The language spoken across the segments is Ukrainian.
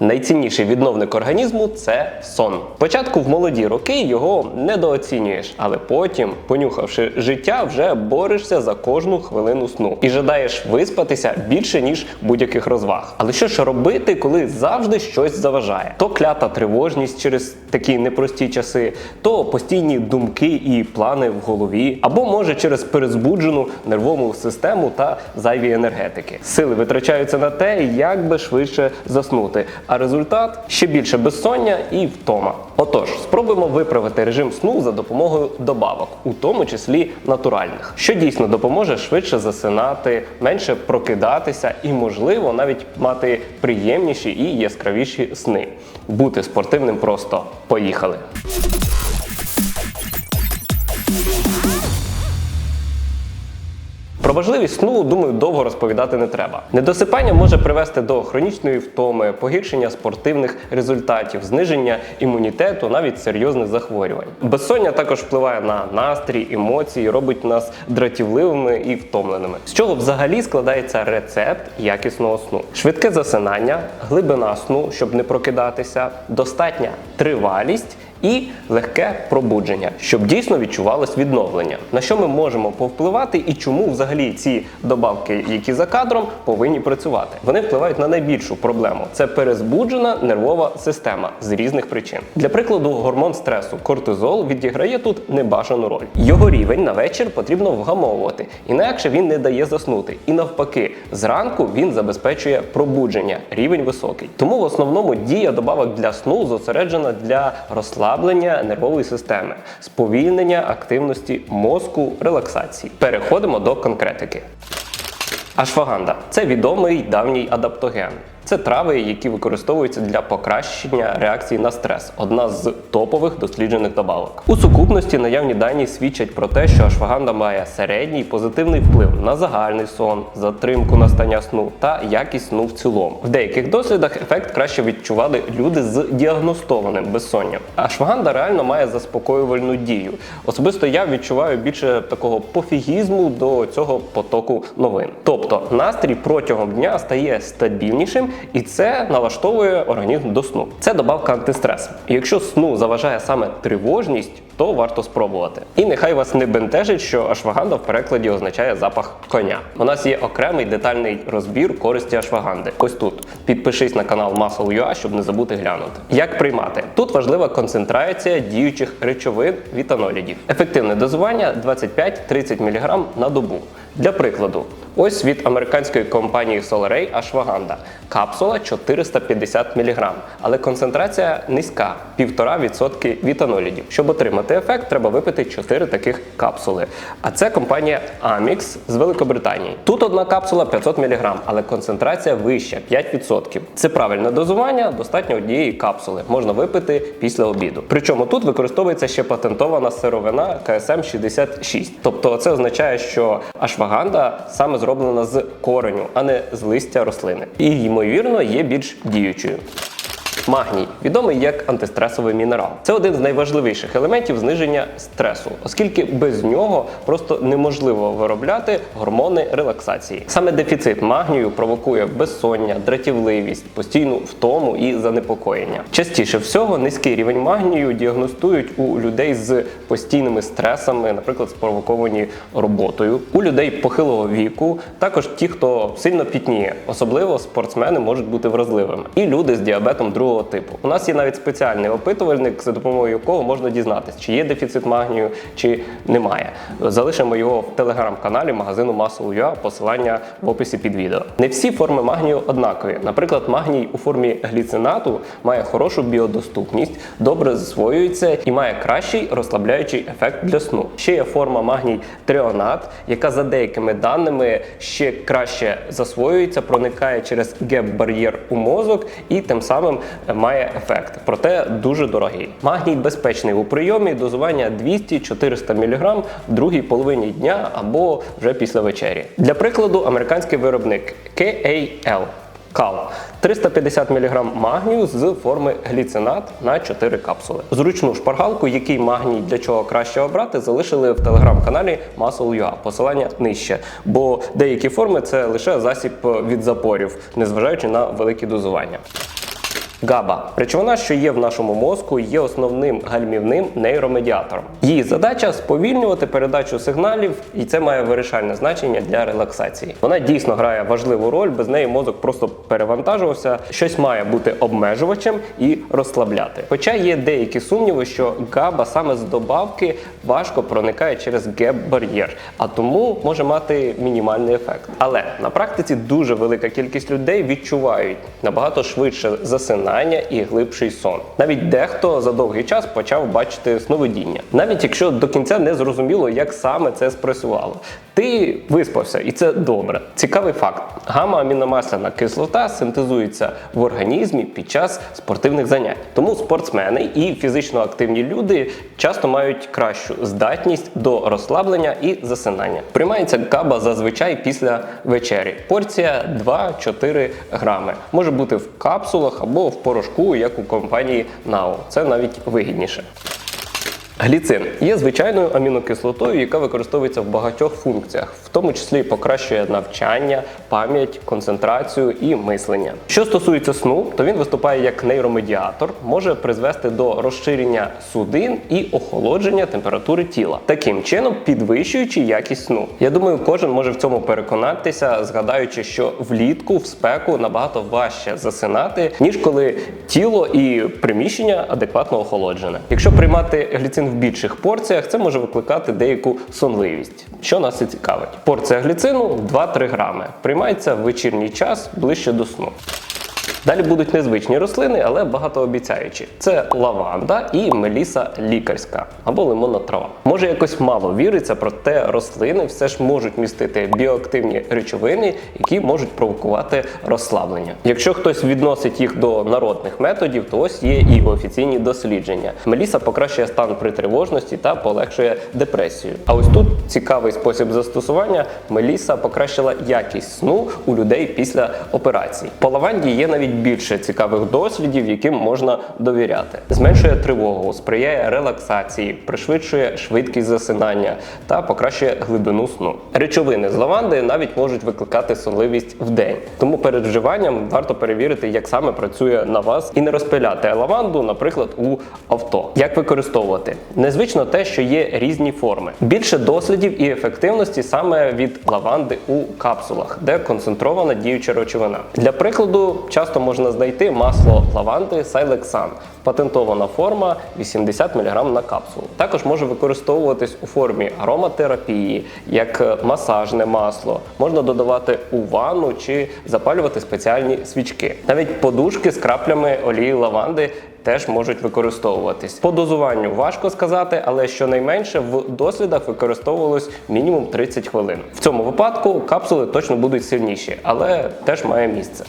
Найцінніший відновник організму це сон. Спочатку в молоді роки його недооцінюєш, але потім, понюхавши життя, вже борешся за кожну хвилину сну і жадаєш виспатися більше ніж будь-яких розваг. Але що ж робити, коли завжди щось заважає? То клята тривожність через такі непрості часи, то постійні думки і плани в голові, або може через перезбуджену нервову систему та зайві енергетики. Сили витрачаються на те, як би швидше заснути. А результат ще більше безсоння і втома. Отож, спробуємо виправити режим сну за допомогою добавок, у тому числі натуральних, що дійсно допоможе швидше засинати, менше прокидатися і, можливо, навіть мати приємніші і яскравіші сни. Бути спортивним просто поїхали. Про важливість сну, думаю, довго розповідати не треба. Недосипання може привести до хронічної втоми, погіршення спортивних результатів, зниження імунітету, навіть серйозних захворювань. Безсоння також впливає на настрій, емоції, робить нас дратівливими і втомленими. З чого взагалі складається рецепт якісного сну? Швидке засинання, глибина сну, щоб не прокидатися, достатня тривалість і легке пробудження, щоб дійсно відчувалось відновлення. На що ми можемо повпливати і чому взагалі ці добавки, які за кадром, повинні працювати? Вони впливають на найбільшу проблему це перезбуджена нервова система з різних причин. Для прикладу, гормон стресу кортизол відіграє тут небажану роль. Його рівень на вечір потрібно вгамовувати, інакше він не дає заснути. І навпаки, зранку він забезпечує пробудження, рівень високий. Тому в основному дія добавок для сну зосереджена для розслаблення нервової системи, сповільнення активності мозку, релаксації. Переходимо до конкретики. Ашваганда це відомий давній адаптоген. Це трави, які використовуються для покращення реакції на стрес. Одна з топових досліджених добавок. У сукупності наявні дані свідчать про те, що ашваганда має середній позитивний вплив на загальний сон, затримку настання сну та якість сну в цілому. В деяких дослідах ефект краще відчували люди з діагностованим безсонням. Ашваганда реально має заспокоювальну дію. Особисто я відчуваю більше такого пофігізму до цього потоку новин. Тобто настрій протягом дня стає стабільнішим, і це налаштовує організм до сну. Це добавка антистрес. І якщо сну заважає саме тривожність, то варто спробувати. І нехай вас не бентежить, що ашваганда в перекладі означає запах коня. У нас є окремий детальний розбір користі ашваганди. Ось тут. Підпишись на канал Muscle.ua, щоб не забути глянути. Як приймати? Тут важлива концентрація діючих речовин вітанолідів. Ефективне дозування 25-30 мг на добу. Для прикладу, ось від американської компанії Solaray Ashwagandha. Капсула 450 мг, але концентрація низька 1,5% вітанолідів. Щоб отримати ефект, треба випити 4 таких капсули. А це компанія Amix з Великобританії. Тут одна капсула 500 мг, але концентрація вища 5%. Це правильне дозування, достатньо однієї капсули. Можна випити після обіду. Причому тут використовується ще патентована сировина КСМ 66. Тобто це означає, що ашваганда саме зроблена з кореню, а не з листя рослини. І ймовірно є більш діючою. Магній відомий як антистресовий мінерал. Це один з найважливіших елементів зниження стресу, оскільки без нього просто неможливо виробляти гормони релаксації. Саме дефіцит магнію провокує безсоння, дратівливість, постійну втому і занепокоєння. Частіше всього низький рівень магнію діагностують у людей з постійними стресами, наприклад, спровоковані роботою. У людей похилого віку, також ті, хто сильно пітніє, особливо спортсмени можуть бути вразливими, і люди з діабетом другого типу. У нас є навіть спеціальний опитувальник, за допомогою якого можна дізнатися, чи є дефіцит магнію, чи немає. Залишимо його в телеграм-каналі магазину Muscle.ua, посилання в описі під відео. Не всі форми магнію однакові. Наприклад, магній у формі гліцинату має хорошу біодоступність, добре засвоюється і має кращий розслабляючий ефект для сну. Ще є форма магній тріонат, яка за деякими даними ще краще засвоюється, проникає через геп-бар'єр у мозок і тим самим має ефект, проте дуже дорогий. Магній безпечний у прийомі, дозування 200-400 мг в другій половині дня або вже після вечері. Для прикладу, американський виробник KAL Кала 350 мг магнію з форми гліцинат на 4 капсули. Зручну шпаргалку, який магній для чого краще обрати, залишили в телеграм-каналі Muscle.ua. Посилання нижче, бо деякі форми це лише засіб від запорів, незважаючи на великі дозування. ГАБА речовина, що є в нашому мозку, є основним гальмівним нейромедіатором. Її задача сповільнювати передачу сигналів, і це має вирішальне значення для релаксації. Вона дійсно грає важливу роль, без неї мозок просто перевантажувався. Щось має бути обмежувачем і розслабляти. Хоча є деякі сумніви, що ГАБА саме з добавки важко проникає через ГЕП-бар'єр, а тому може мати мінімальний ефект. Але на практиці дуже велика кількість людей відчувають набагато швидше засинання і глибший сон. Навіть дехто за довгий час почав бачити сновидіння, навіть якщо до кінця не зрозуміло, як саме це спрацювало. Ти виспався, і це добре. Цікавий факт: гамма-аміномасляна кислота синтезується в організмі під час спортивних занять. Тому спортсмени і фізично активні люди часто мають кращу здатність до розслаблення і засинання. Приймається габа зазвичай після вечері. Порція 2-4 грами. Може бути в капсулах або в порошку, як у компанії NAO. Це навіть вигідніше. Гліцин є звичайною амінокислотою, яка використовується в багатьох функціях, в тому числі покращує навчання, пам'ять, концентрацію і мислення. Що стосується сну, то він виступає як нейромедіатор, може призвести до розширення судин і охолодження температури тіла, таким чином підвищуючи якість сну. Я думаю, кожен може в цьому переконатися, згадаючи, що влітку в спеку набагато важче засинати, ніж коли тіло і приміщення адекватно охолоджене. Якщо приймати гліцин в більших порціях, це може викликати деяку сонливість, що нас і цікавить. Порція гліцину 2-3 грами. Приймається в вечірній час ближче до сну. Далі будуть незвичні рослини, але багатообіцяючі. Це лаванда і меліса лікарська або лимонна трава. Може якось мало віриться, проте рослини все ж можуть містити біоактивні речовини, які можуть провокувати розслаблення. Якщо хтось відносить їх до народних методів, то ось є і офіційні дослідження. Меліса покращує стан при тривожності та полегшує депресію. А ось тут цікавий спосіб застосування. Меліса покращила якість сну у людей після операцій. По лаванді є навіть більше цікавих дослідів, яким можна довіряти. Зменшує тривогу, сприяє релаксації, пришвидшує швидкість засинання та покращує глибину сну. Речовини з лаванди навіть можуть викликати сонливість в день. Тому перед вживанням варто перевірити, як саме працює на вас, і не розпиляти лаванду, наприклад, у авто. Як використовувати? Незвично те, що є різні форми. Більше дослідів і ефективності саме від лаванди у капсулах, де концентрована діюча речовина. Для прикладу, часто можна знайти масло лаванди Silex Патентована форма 80 мг на капсулу. Також може використовуватись у формі ароматерапії, як масажне масло. Можна додавати у ванну чи запалювати спеціальні свічки. Навіть подушки з краплями олії лаванди теж можуть використовуватись. По дозуванню важко сказати, але щонайменше в дослідах використовувалось мінімум 30 хвилин. В цьому випадку капсули точно будуть сильніші, але теж має місце.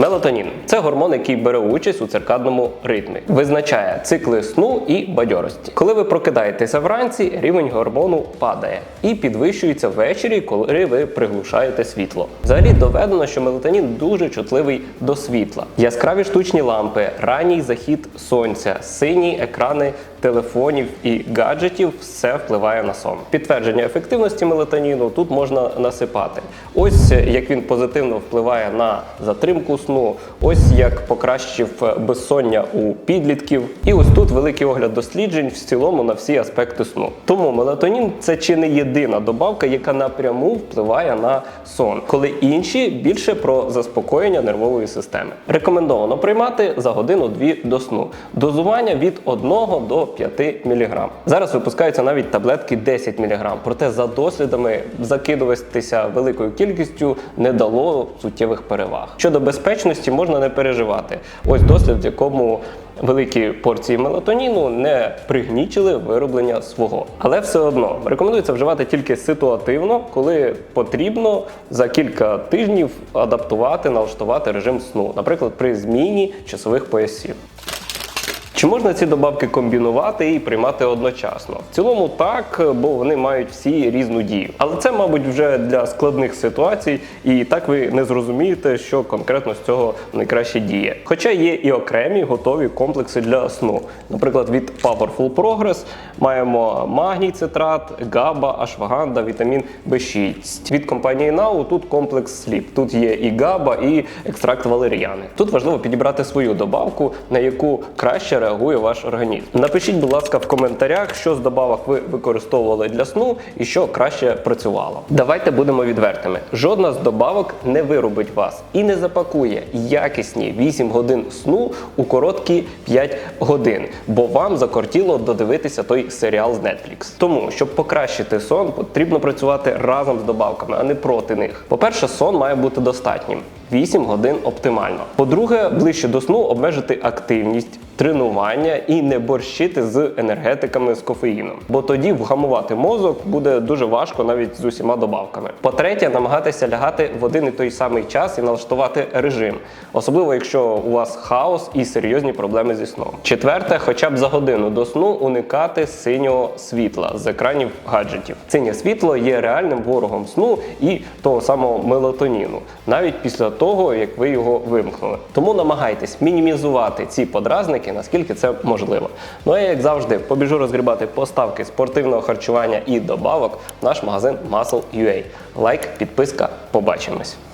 Мелатонін це гормон, який бере участь у циркадному ритмі, визначає цикли сну і бадьорості. Коли ви прокидаєтеся вранці, рівень гормону падає і підвищується ввечері, коли ви приглушаєте світло. Взагалі доведено, що мелатонін дуже чутливий до світла. Яскраві штучні лампи, ранній захід сонця, сині екрани телефонів і гаджетів все впливає на сон. Підтвердження ефективності мелатоніну тут можна насипати. Ось як він позитивно впливає на затримку сну, ось як покращив безсоння у підлітків. І ось тут великий огляд досліджень в цілому на всі аспекти сну. Тому мелатонін це чи не єдина добавка, яка напряму впливає на сон, коли інші більше про заспокоєння нервової системи. Рекомендовано приймати за годину-дві до сну. Дозування від 1 до 5 мг. Зараз випускаються навіть таблетки 10 мг, проте за дослідами закидуватися великою кількістю не дало суттєвих переваг. Щодо безпечності можна не переживати. Ось дослід, в якому великі порції мелатоніну не пригнічили вироблення свого. Але все одно рекомендується вживати тільки ситуативно, коли потрібно за кілька тижнів адаптувати, налаштувати режим сну, наприклад, при зміні часових поясів. Чи можна ці добавки комбінувати і приймати одночасно? В цілому так, бо вони мають всі різну дію. Але це, мабуть, вже для складних ситуацій, і так ви не зрозумієте, що конкретно з цього найкраще діє. Хоча є і окремі готові комплекси для сну. Наприклад, від Powerful Progress маємо магній цитрат, габа, ашваганда, вітамін B6. Від компанії Now тут комплекс Sleep. Тут є і габа, і екстракт валеріани. Тут важливо підібрати свою добавку, на яку краще реагує ваш організм. Напишіть, будь ласка, в коментарях, що з добавок ви використовували для сну і що краще працювало. Давайте будемо відвертими. Жодна з добавок не виробить вас і не запакує якісні 8 годин сну у короткі 5 годин, бо вам закортіло додивитися той серіал з Netflix. Тому, щоб покращити сон, потрібно працювати разом з добавками, а не проти них. По-перше, сон має бути достатнім. 8 годин оптимально. По-друге, ближче до сну обмежити активність, тренування і не борщити з енергетиками з кофеїном. Бо тоді вгамувати мозок буде дуже важко навіть з усіма добавками. По-третє, намагатися лягати в один і той самий час і налаштувати режим, особливо якщо у вас хаос і серйозні проблеми зі сном. Четверте, хоча б за годину до сну уникати синього світла з екранів гаджетів. Синє світло є реальним ворогом сну і того самого мелатоніну, навіть після того, як ви його вимкнули. Тому намагайтесь мінімізувати ці подразники, наскільки це можливо. Ну а я, як завжди, побіжу розгрібати поставки спортивного харчування і добавок в наш магазин Muscle.ua. Лайк, підписка, побачимось.